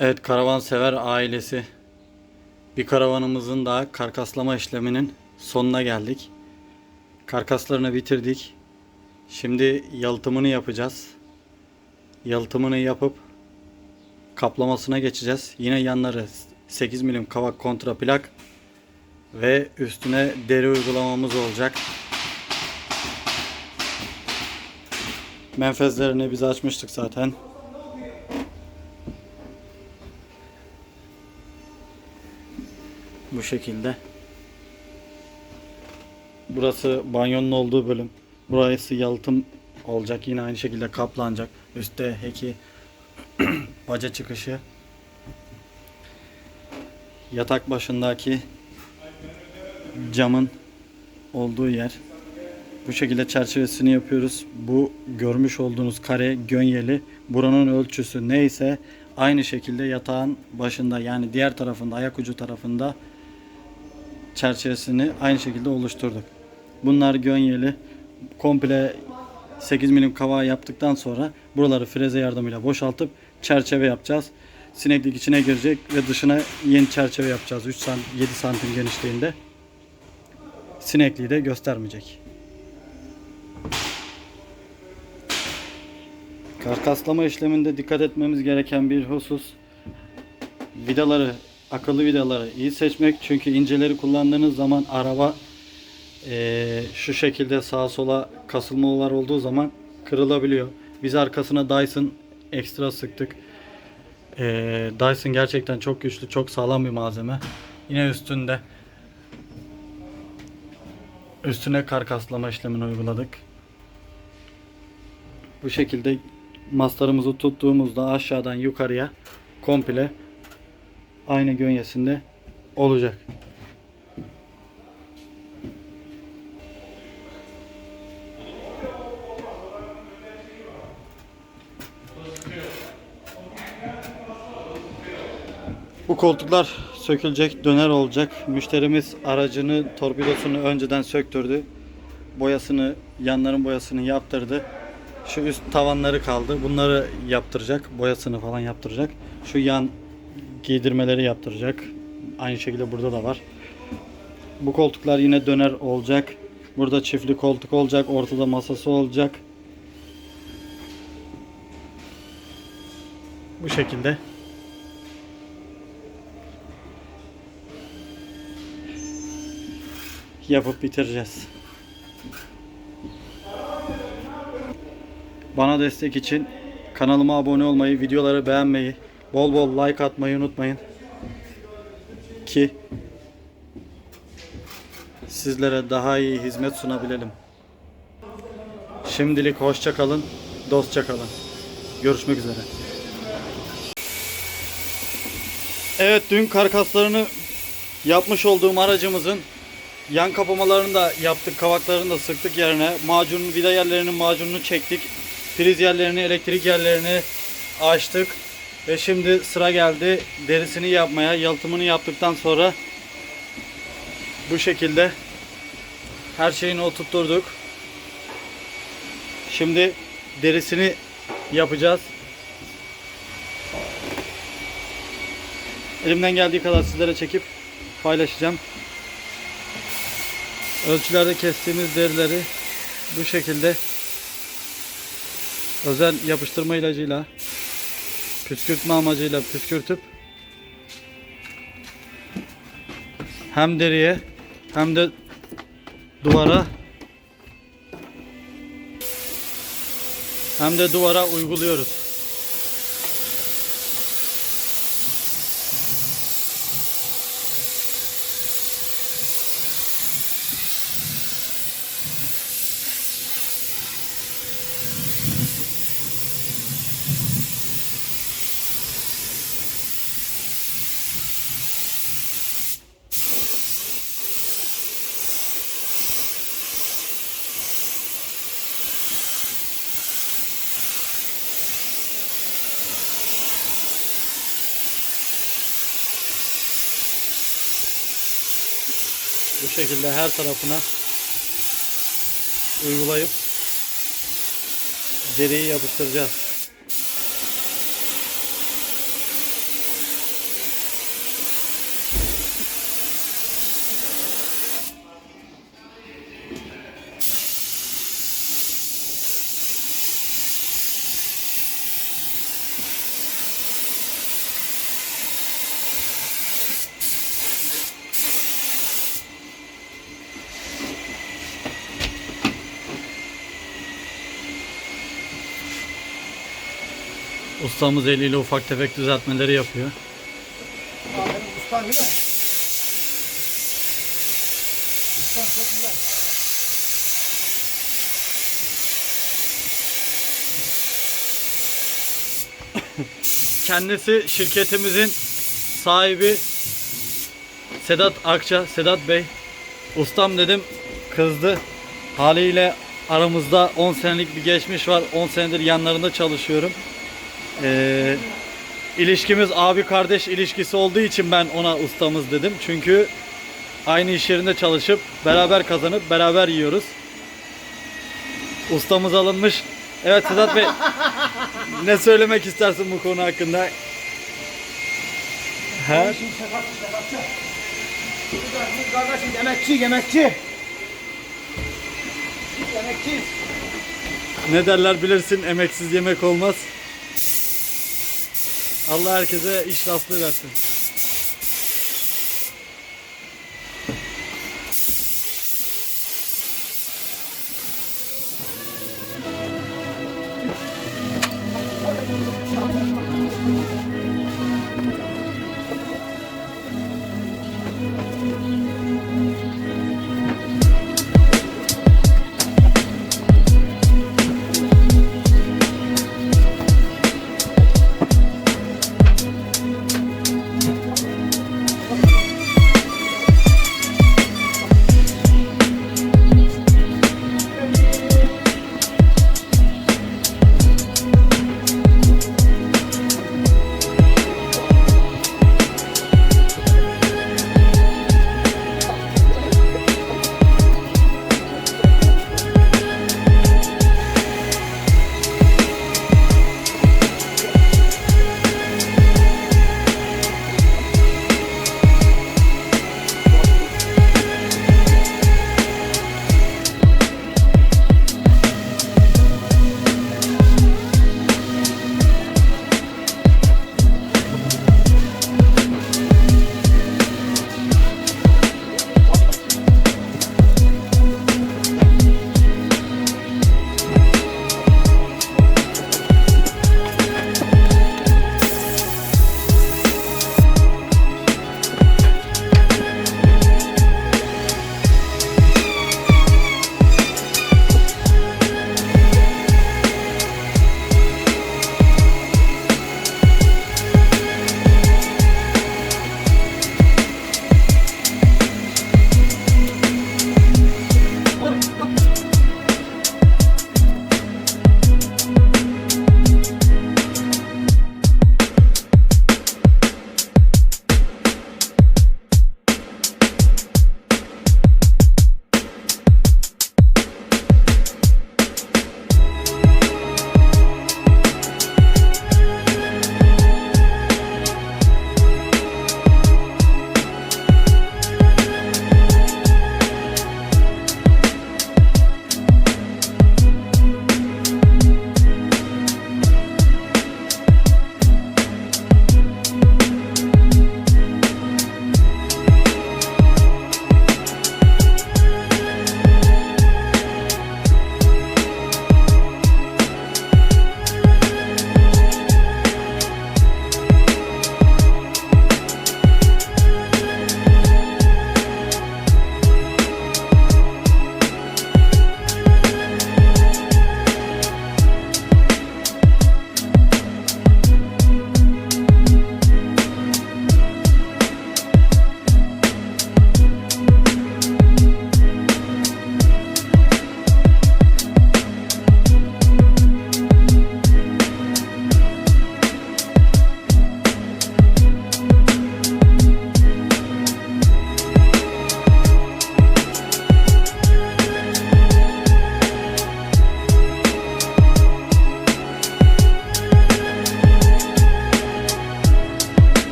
Evet karavansever ailesi. Bir karavanımızın daha karkaslama işleminin sonuna geldik. Karkaslarını bitirdik. Şimdi yalıtımını yapacağız. Yalıtımını yapıp kaplamasına geçeceğiz. Yine yanları 8 milim kavak kontra plak ve üstüne deri uygulamamız olacak. Menfezlerini biz açmıştık zaten. Bu şekilde. Burası banyonun olduğu bölüm. Burası yalıtım olacak. Yine aynı şekilde kaplanacak. Üstte heki baca çıkışı. Yatak başındaki camın olduğu yer. Bu şekilde çerçevesini yapıyoruz. Bu görmüş olduğunuz kare gönyeli buranın ölçüsü neyse aynı şekilde yatağın başında yani diğer tarafında ayak ucu tarafında çerçevesini aynı şekilde oluşturduk. Bunlar gönyeli komple 8 milim kavağı yaptıktan sonra buraları freze yardımıyla boşaltıp çerçeve yapacağız. Sineklik içine girecek ve dışına yeni çerçeve yapacağız. 3 sant 7 santim genişliğinde. Sinekliği de göstermeyecek. Karkaslama işleminde dikkat etmemiz gereken bir husus vidaları, akıllı vidaları iyi seçmek. Çünkü inceleri kullandığınız zaman araba eee, şu şekilde sağa sola kasılmalar olduğu zaman kırılabiliyor. Biz arkasına Dyson ekstra sıktık. Eee, Dyson gerçekten çok güçlü, çok sağlam bir malzeme. Yine üstünde üstüne karkaslama işlemini uyguladık. Bu şekilde mastarımızı tuttuğumuzda aşağıdan yukarıya komple aynı gönyesinde olacak. Bu koltuklar sökülecek, döner olacak. Müşterimiz aracını, torpidosunu önceden söktürdü. Boyasını, yanların boyasını yaptırdı. Şu üst tavanları kaldı. Bunları yaptıracak. Boyasını falan yaptıracak. Şu yan giydirmeleri yaptıracak. Aynı şekilde burada da var. Bu koltuklar yine döner olacak. Burada çiftli koltuk olacak. Ortada masası olacak. Bu şekilde. Yapıp bitireceğiz. Bana destek için kanalıma abone olmayı, videoları beğenmeyi, bol bol like atmayı unutmayın. Ki sizlere daha iyi hizmet sunabilelim. Şimdilik hoşça kalın, dostça kalın. Görüşmek üzere. Evet, dün karkaslarını yapmış olduğum aracımızın yan kapamalarını da yaptık, kavaklarını da sıktık yerine. Macunun, vida yerlerinin macununu çektik. Priz yerlerini, elektrik yerlerini açtık. Ve şimdi sıra geldi derisini yapmaya. Yalıtımını yaptıktan sonra bu şekilde her şeyini oturtturduk. Şimdi derisini yapacağız. Elimden geldiği kadar sizlere çekip paylaşacağım. Ölçülerde kestiğimiz derileri bu şekilde özel yapıştırma ilacıyla püskürtme amacıyla püskürtüp hem deriye hem de duvara hem de duvara uyguluyoruz. Bu şekilde her tarafına uygulayıp deriyi yapıştıracağız. Ustamız eliyle ufak tefek düzeltmeleri yapıyor. Aa, benim ustam değil mi? Ustam çok güzel. Kendisi şirketimizin sahibi Sedat Akça, Sedat Bey. Ustam dedim kızdı. Haliyle aramızda 10 senelik bir geçmiş var. 10 senedir yanlarında çalışıyorum. Ee, ilişkimiz abi kardeş ilişkisi olduğu için ben ona ustamız dedim. Çünkü aynı iş yerinde çalışıp beraber kazanıp beraber yiyoruz. Ustamız alınmış. Evet Sedat Bey ne söylemek istersin bu konu hakkında? Burada biz kardeşiz, emekçi, emekçi. Biz ne derler bilirsin emeksiz yemek olmaz. Allah herkese iş rastlığı versin.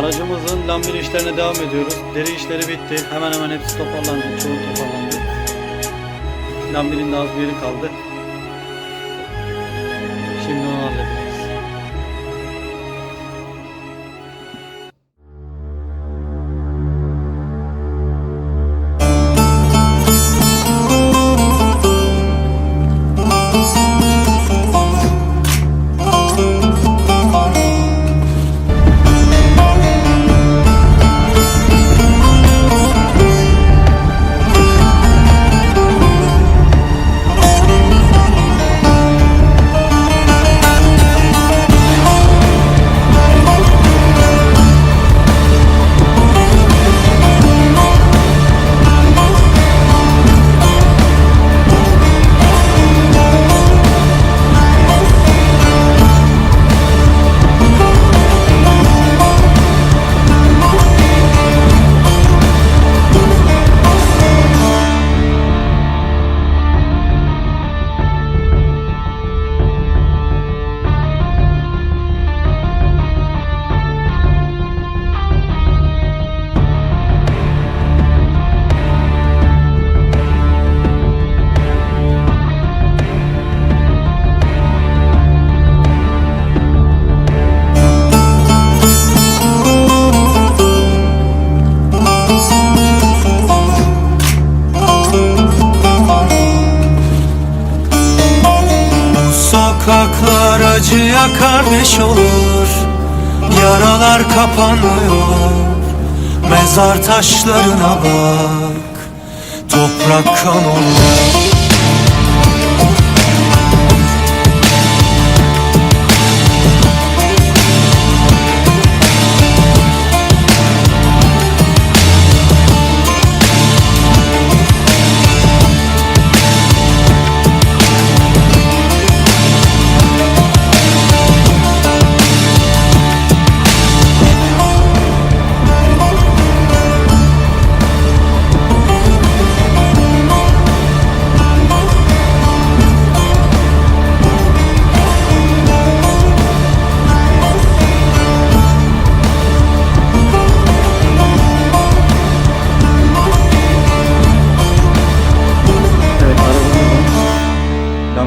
Aracımızın lambir işlerine devam ediyoruz. Deri işleri bitti. Hemen hemen hepsi toparlandı. Çoğu toparlandı. Lambirin de az bir yeri kaldı. Acıya kardeş olur Yaralar kapanmıyor Mezar taşlarına bak Toprak kan olur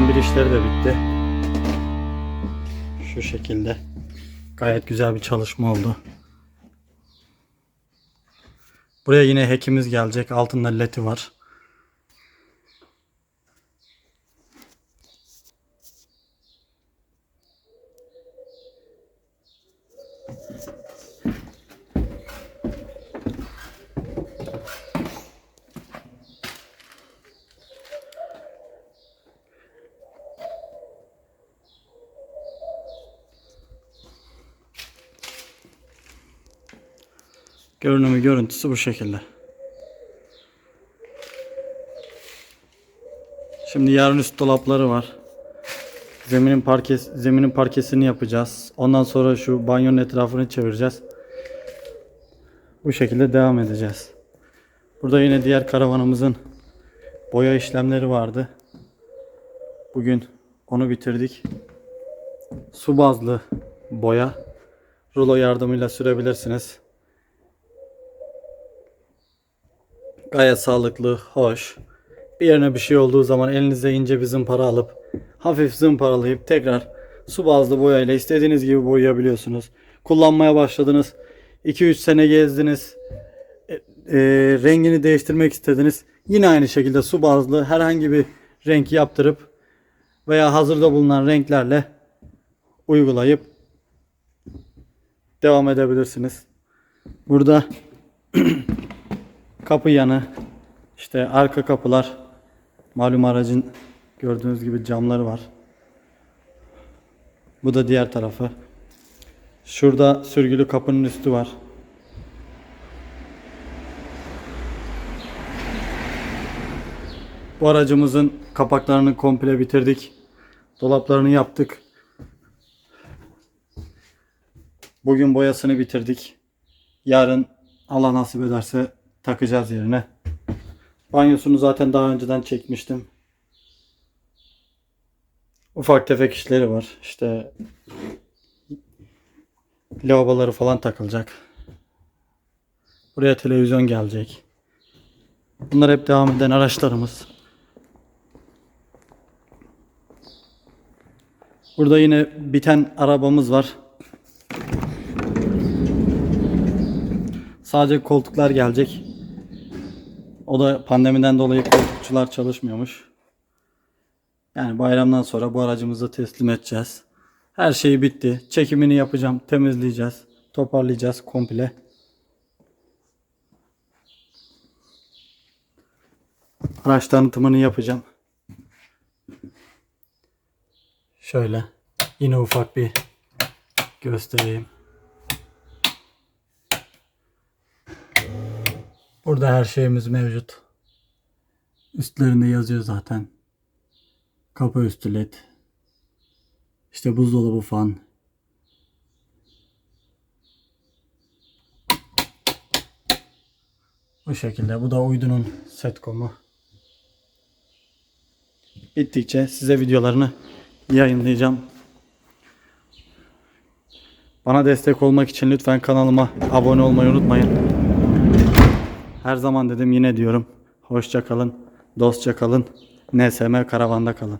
lambir işleri de bitti. Şu şekilde. Gayet güzel bir çalışma oldu. Buraya yine hekimiz gelecek. Altında ledi var. Görünümü görüntüsü bu şekilde. Şimdi yarın üst dolapları var. Zeminin parkes zeminin parkesini yapacağız. Ondan sonra şu banyonun etrafını çevireceğiz. Bu şekilde devam edeceğiz. Burada yine diğer karavanımızın boya işlemleri vardı. Bugün onu bitirdik. Su bazlı boya. Rulo yardımıyla sürebilirsiniz. Gayet sağlıklı, hoş. Bir yerine bir şey olduğu zaman elinize ince bir zımpara alıp hafif zımparalayıp tekrar su bazlı boyayla istediğiniz gibi boyayabiliyorsunuz. Kullanmaya başladınız. 2-3 sene gezdiniz. E, e, rengini değiştirmek istediniz. Yine aynı şekilde su bazlı herhangi bir renk yaptırıp veya hazırda bulunan renklerle uygulayıp devam edebilirsiniz. Burada kapı yanı, işte arka kapılar, malum aracın gördüğünüz gibi camları var. Bu da diğer tarafı. Şurada sürgülü kapının üstü var. Bu aracımızın kapaklarını komple bitirdik. Dolaplarını yaptık. Bugün boyasını bitirdik. Yarın Allah nasip ederse takacağız yerine. Banyosunu zaten daha önceden çekmiştim. Ufak tefek işleri var. İşte lavaboları falan takılacak. Buraya televizyon gelecek. Bunlar hep devam eden araçlarımız. Burada yine biten arabamız var. Sadece koltuklar gelecek. O da pandemiden dolayı koltukçular çalışmıyormuş. Yani bayramdan sonra bu aracımızı teslim edeceğiz. Her şey bitti. Çekimini yapacağım, temizleyeceğiz, toparlayacağız komple. Araç tanıtımını yapacağım. Şöyle yine ufak bir göstereyim. Burada her şeyimiz mevcut. Üstlerinde yazıyor zaten. Kapı üstü led. İşte buzdolabı fan. Bu şekilde. Bu da uydunun setcomu. Bittikçe size videolarını yayınlayacağım. Bana destek olmak için lütfen kanalıma abone olmayı unutmayın. Her zaman dedim yine diyorum. Hoşça kalın, dostça kalın, NSM karavanda kalın.